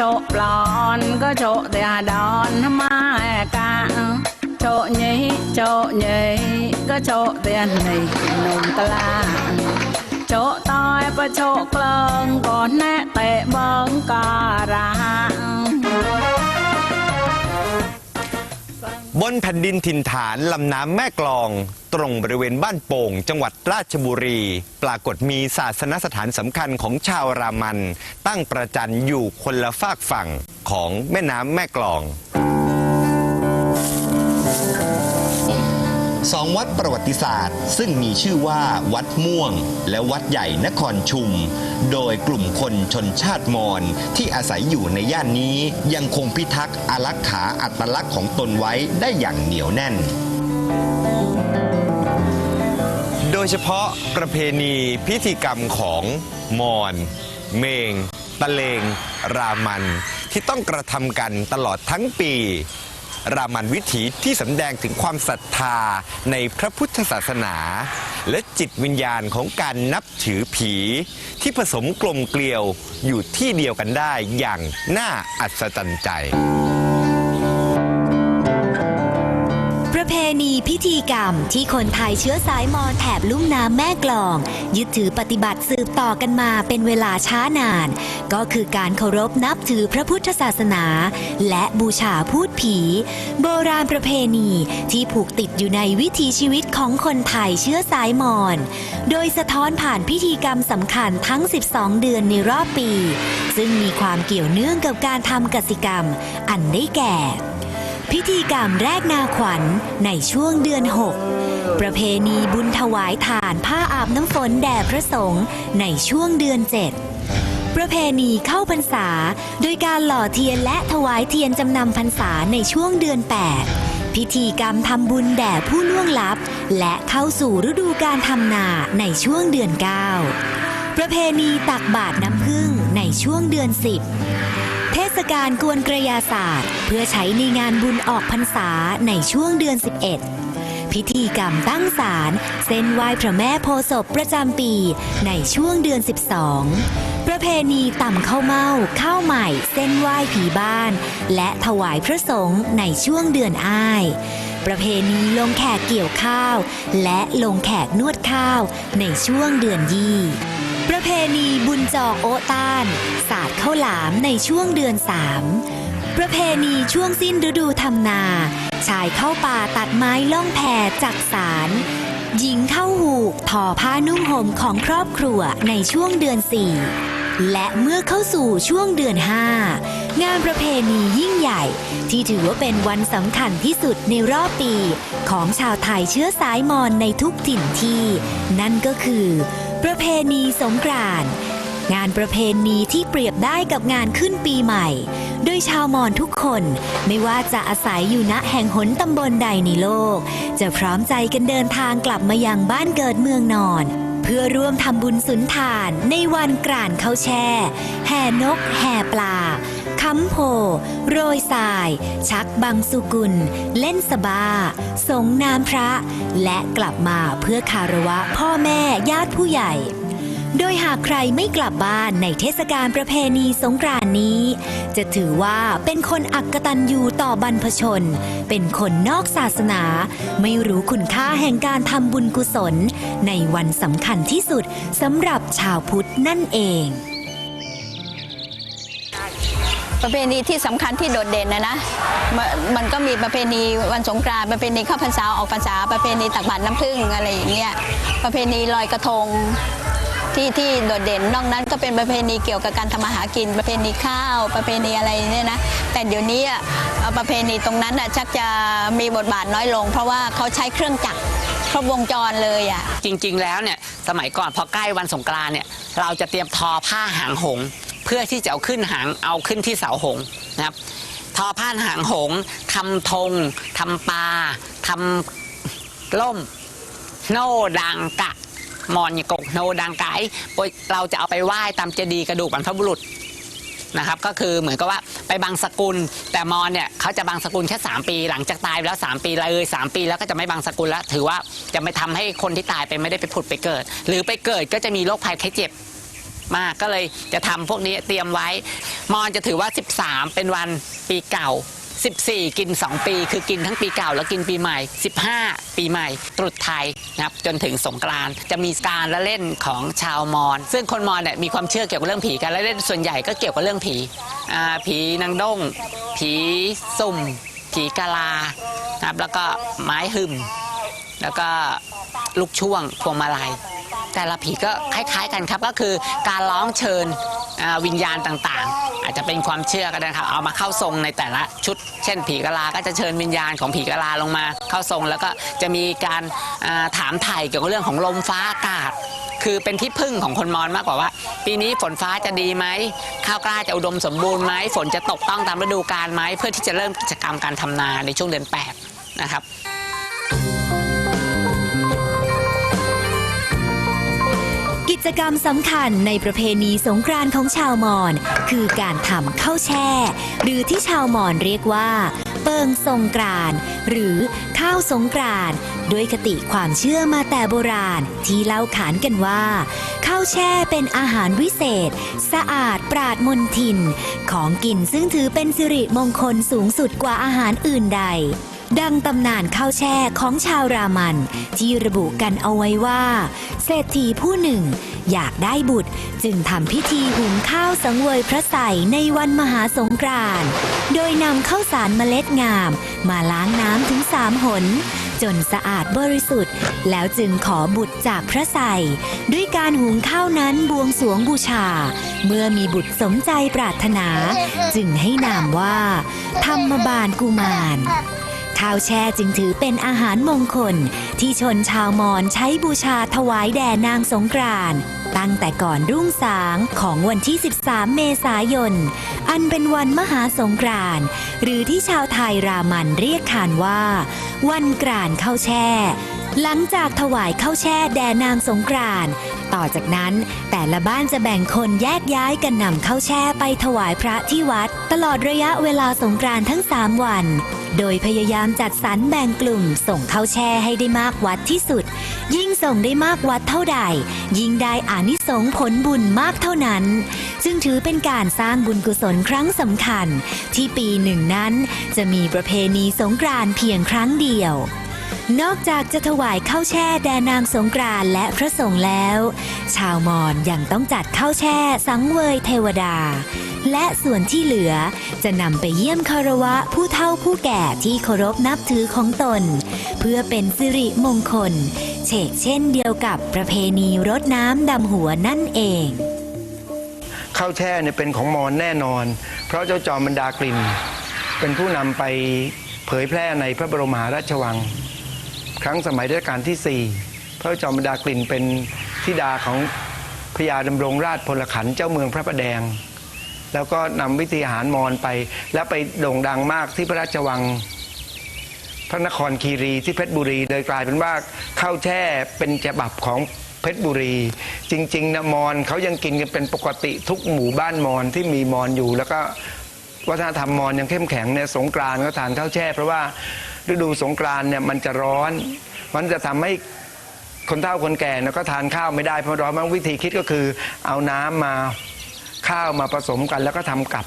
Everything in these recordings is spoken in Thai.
โชปลอนก็โชเดียดอนมากะโชนี้โชนี้ก็โชเดียนในนมตลาโจตอยประโชเกลงก่อนแน่เตะเบิงการา บนแผ่นดินถิ่นฐานลำน้ำแม่กลอง ตรงบริเวณบ้านโป่ง จังหวัดราชบุรี ปรากฏมีศาสนสถานสำคัญของชาวรามัน ตั้งประจันอยู่คนละฝากฝั่งของแม่น้ำแม่กลอง สองวัดประวัติศาสตร์ ซึ่งมีชื่อว่าวัดม่วง และวัดใหญ่นครชุม โดยกลุ่มคนชนชาติมอญที่อาศัยอยู่ในย่านนี้ยังคงพิทักษ์อารักขาอัตลักษณ์ของตนไว้ได้อย่างเหนียวแน่นโดยเฉพาะประเพณีพิธีกรรมของมอญเมง ตะเลง รามัน ที่ต้องกระทำกันตลอดทั้งปี รามันวิถีที่สำแดงถึงความศรัทธาในพระพุทธศาสนา และจิตวิญญาณของการนับถือผี ที่ผสมกลมเกลียวอยู่ที่เดียวกันได้อย่างน่าอัศจรรย์ใจ เพณีพิธีกรรมที่คนไทยเชื้อสายมอญแถบลุ่มน้ำแม่กลอง ยึดถือปฏิบัติสืบต่อกันมาเป็นเวลาช้านาน ก็คือการเคารพนับถือพระพุทธศาสนา และบูชาพูดผี โบราณประเพณีที่ผูกติดอยู่ในวิถีชีวิตของคนไทยเชื้อสายมอญโดยสะท้อนผ่านพิธีกรรมสำคัญทั้ง 12 เดือนในรอบปี ซึ่งมีความเกี่ยวเนื่องกับการทำกสิกรรม อันได้แก่ พิธีกรรมแรกนาขวัญในช่วงเดือน 6 ประเพณีบุญถวายทานผ้าอาบน้ำฝนแด่พระสงฆ์ในช่วงเดือน 7 ประเพณีเข้าพรรษา โดยการหล่อเทียนและถวายเทียนจำนำพรรษาในช่วงเดือน 8 พิธีกรรมทำบุญแด่ผู้ล่วงลับ และเข้าสู่ฤดูการทำนาในช่วงเดือน 9 ประเพณีตักบาตรน้ำผึ้งในช่วงเดือน 10 ศกาลกวนกระยาศาสตร์ เพื่อใช้ในงานบุญออกพรรษาในช่วงเดือน 11 พิธีกรรมตั้งศาลเส้นไหว้พระแม่โพศพประจำปีในช่วงเดือน 12 ประเพณีต่ำข้าวเม่าข้าวใหม่เส้นไหว้ผีบ้าน และถวายพระสงฆ์ในช่วงเดือนอ้ายประเพณีลงแขกเกี่ยวข้าว และลงแขกนวดข้าวในช่วงเดือนยี่ ประเพณีบุญจอกโอต้านศาสตร์ข้าวหลามในช่วงเดือน3ประเพณีช่วงสิ้นฤดูทำนา ชายเข้าป่าตัดไม้ล่องแพจักสารหญิงเข้าหูกทอผ้านุ่งห่มของครอบครัวในช่วงเดือน4และเมื่อเข้าสู่ช่วงเดือน5งานประเพณียิ่งใหญ่ ที่ถือว่าเป็นวันสำคัญที่สุดในรอบปี ของชาวไทยเชื้อสายมอญในทุกถิ่นที่ นั่นก็คือ ประเพณีสงกรานต์งานประเพณีที่เปรียบได้กับงานขึ้นปีใหม่ โดยชาวมอญทุกคนไม่ว่าจะอาศัยอยู่ณแห่งหนตำบลใดในโลก จะพร้อมใจกันเดินทางกลับมายังบ้านเกิดเมืองนอน เพื่อร่วมทำบุญสุนทานในวันกรานเข้าแช่ แห่นก แห่ปลา ค้ำโพ โรยทราย ชักบังสุกุล เล่นสบา สงน้ำพระ และกลับมาเพื่อคารวะพ่อแม่ญาติผู้ใหญ่ โดยหากใครไม่กลับบ้านในเทศกาลประเพณีสงกรานนี้ จะถือว่าเป็นคนอักตันยูต่อบรรพชน เป็นคนนอกศาสนา ไม่รู้คุณค่าแห่งการทำบุญกุศล ในวันสำคัญที่สุดสำหรับชาวพุทธนั่นเอง ประเพณีที่สำคัญที่โดดเด่นนะนะม,มันก็มีประเพณีวันสงกรานต์ประเพณีเข้าพรรษาออกพรรษาประเพณีตักบาตรน้ำผึ้งอะไรอย่างเงี้ยประเพณีลอยกระทงที่ที่โดดเด่นนอกนั้นก็เป็นประเพณีเกี่ยวกับการทำมาหากิน ประเพณีข้าว ประเพณีอะไรเนี่ยนะแต่เดี๋ยวนี้ประเพณีตรงนั้นอะชักจะมีบทบาทน้อยลง เพราะว่าเขาใช้เครื่องจักรครบวงจรเลยอะจริง ๆ แล้วเนี่ยสมัยก่อนพอใกล้วันสงกรานต์เนี่ยเราจะเตรียมทอผ้าหางหง เพื่อที่จะเอาขึ้นหางเอาขึ้นที่เสาหงนะครับ ทอผ้าหางหงทำธงทำปลาทำล่ม โนดังกะมอนยกกโนดังไกเราจะเอาไปไหว้ตามเจดีย์กระดูกบรรพบุรุษนะครับก็คือเหมือนกับว่าไปบางสกุล แต่มอนเนี่ยเขาจะบางสกุลแค่ 3 ปี หลังจากตายไปแล้ว 3 ปีเลย3ปีแล้วก็จะไม่บางสกุลแล้ว ถือว่าจะไม่ทำให้คนที่ตายไปไม่ได้ไปผุดไปเกิด หรือไปเกิดก็จะมีโรคภัยไข้เจ็บ มากก็เลยจะทำพวกนี้เตรียมไว้ มอนจะถือว่า 13 เป็นวันปีเก่า 14 กิน 2 ปี คือกินทั้งปีเก่า แล้วกินปีใหม่ 15 ปีใหม่ ตรุษไทยนะครับจนถึงสงกรานต์จะมีการละเล่นของชาวมอญซึ่งคนมอญเนี่ยมีความเชื่อเกี่ยวกับเรื่องผีการละเล่นส่วนใหญ่ก็เกี่ยวกับเรื่องผีอ่าผีนางด้ง ผีสุ่ม ผีกาลานะครับแล้วก็ไม้หึม แล้วก็ลูกช่วงพวงมาลัย แต่ละผีก็คล้าย ๆ กันครับ ก็คือการร้องเชิญวิญญาณต่างๆ อาจจะเป็นความเชื่อก็ได้ครับเอามาเข้าทรงในแต่ละชุด เช่น ผีกะลาก็จะเชิญวิญญาณของผีกะลาลงมาเข้าทรง แล้วก็จะมีการถามไถ่เกี่ยวกับเรื่องของลมฟ้าอากาศคือเป็นที่พึ่งของคนมอญมากกว่าว่า ปีนี้ฝนฟ้าจะดีไหมข้าวกล้าจะอุดมสมบูรณ์ไหมฝนจะตกต้องตามฤดูกาลไหมเพื่อที่จะเริ่มกิจกรรมการทำนาในช่วงเดือนแปดนะครับ จกรรมสำคัญในประเพณีสงกรานต์ของชาวมอญคือการทำข้าวแช่ หรือที่ชาวมอญเรียกว่า เปิงสงกรานต์หรือข้าวสงกรานต์ด้วยคติความเชื่อมาแต่โบราณที่เล่าขานกันว่า ข้าวแช่เป็นอาหารวิเศษ สะอาดปราดมนทิน ของกินซึ่งถือเป็นสิริมงคลสูงสุดกว่าอาหารอื่นใด ดังตำนานข้าวแช่ของชาวรามัน ที่ระบุกันเอาไว้ว่า เศรษฐีผู้หนึ่ง อยากได้บุตรจึงทำพิธีหุงข้าวสังเวยพระใสในวันมหาสงกรานต์โดยนำข้าวสารเมล็ดงาม มาล้างน้ำถึงสามหน จนสะอาดบริสุทธิ์ แล้วจึงขอบุตรจากพระใสด้วยการหุงข้าวนั้นบวงสรวงบูชา เมื่อมีบุตรสมใจปรารถนา จึงให้นามว่า ธรรมบาลกุมาร ข้าวแช่จึงถือเป็นอาหารมงคล ที่ชนชาวมอญใช้บูชาถวายแด่นางสงกรานต์ตั้งแต่ก่อนรุ่งสางของวันที่ 13 เมษายน อันเป็นวันมหาสงกรานต์หรือที่ชาวไทยรามันเรียกขานว่า วันกรานข้าวแช่หลังจากถวายข้าวแช่แด่นางสงกราน ต่อจากนั้น แต่ละบ้านจะแบ่งคนแยกย้ายกันนำเข้าแช่ไปถวายพระที่วัด ตลอดระยะเวลาสงกรานทั้ง 3 วัน โดยพยายามจัดสรรแบ่งกลุ่ม ส่งเข้าแช่ให้ได้มากวัดที่สุด ยิ่งส่งได้มากวัดเท่าใด ยิ่งได้อานิสงผลบุญมากเท่านั้น ซึ่งถือเป็นการสร้างบุญกุศลครั้งสำคัญ ที่ปีหนึ่งนั้น จะมีประเพณีสงกรานเพียงครั้งเดียว นอกจากจะถวายข้าวแช่แด่นางสงกรานและพระสงฆ์แล้ว ชาวมอญยังต้องจัดข้าวแช่สังเวยเทวดา และส่วนที่เหลือจะนำไปเยี่ยมคารวะผู้เฒ่าผู้แก่ที่เคารพนับถือของตน เพื่อเป็นสิริมงคลเชกเช่นเดียวกับประเพณีรดน้ำดำหัวนั่นเองข้าวแช่เนี่ยเป็นของมอญแน่นอน เพราะเจ้าจอมบรรดากลิ่น เป็นผู้นำไปเผยแพร่ในพระบรมมหาราชวัง ครั้งสมัยรัชกาลที่ 4 พระจอมบรรดากลิ่นเป็นธิดาของพญาดำรงราชพลขันเจ้าเมืองพระประแดง แล้วก็นำวิธีอาหารมอญไป และไปโด่งดังมากที่พระราชวังพระนครคีรีที่เพชรบุรีเลยกลายเป็นว่าข้าวแช่เป็นฉบับของเพชรบุรี จริงๆนะมอญเขายังกินกันเป็นปกติทุกหมู่บ้านมอญที่มีมอญอยู่ แล้วก็วัฒนธรรมมอญยังเข้มแข็งเนี่ยสงกรานต์ก็ทานข้าวแช่ เพราะว่า ฤดูสงกรานเนี่ยมันจะร้อน มันจะทำให้คนเฒ่าคนแก่เนี่ยก็ทานข้าวไม่ได้เพราะร้อนมันวิธีคิดก็คือ เอาน้ำมาข้าวมาผสมกันแล้วก็ทำกับ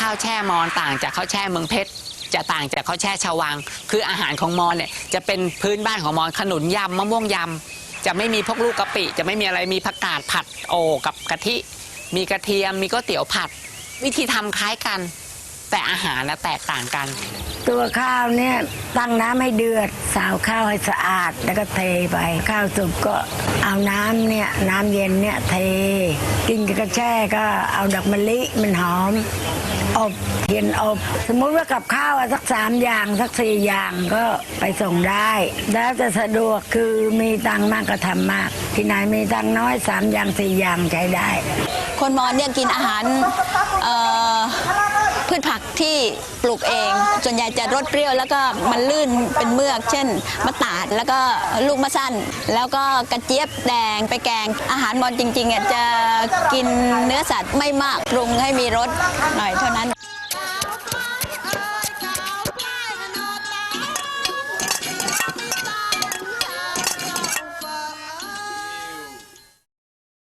ข้าวแช่มอญต่างจากข้าวแช่เมืองเพชรจะต่างจากข้าวแช่ชาววัง คืออาหารของมอญเนี่ยจะเป็นพื้นบ้านของมอญขนุนยำมะม่วงยำจะไม่มีพวกลูกกะปิ จะไม่มีอะไรมีผักกาดผัดโอกับกะทิ มีกระเทียมมีก๋วยเตี๋ยวผัด วิธีทำคล้ายกัน แต่อาหารนะแตกต่างกัน ตัวข้าวเนี่ยตั้งน้ำให้เดือด สาวข้าวให้สะอาด แล้วก็เทไป ข้าวสุกก็เอาน้ำเนี่ยน้ำเย็นเนี่ยเท กินกับกระแช่ก็เอาดอกมะลิมันหอมอบเย็นอบ สมมุติว่ากับข้าวอะสักสามอย่างสักสี่อย่างก็ไปส่งได้ แล้วจะสะดวกคือมีตังค์มากก็ทำมาก ที่ไหนมีตังค์น้อยสามอย่างสี่อย่างใช้ได้ คนมอญเนี่ยกินอาหารเอ่อพืช ผักที่ปลูกเอง ส่วนใหญ่จะรสเปรี้ยวแล้วก็มันลื่นเป็นเมือก เช่นมะตาดแล้วก็ลูกมะสั้น แล้วก็กระเจี๊ยบแดงไปแกง อาหารมอญจริงๆอะจะกินเนื้อสัตว์ไม่มากปรุงให้มีรสหน่อยเท่านั้น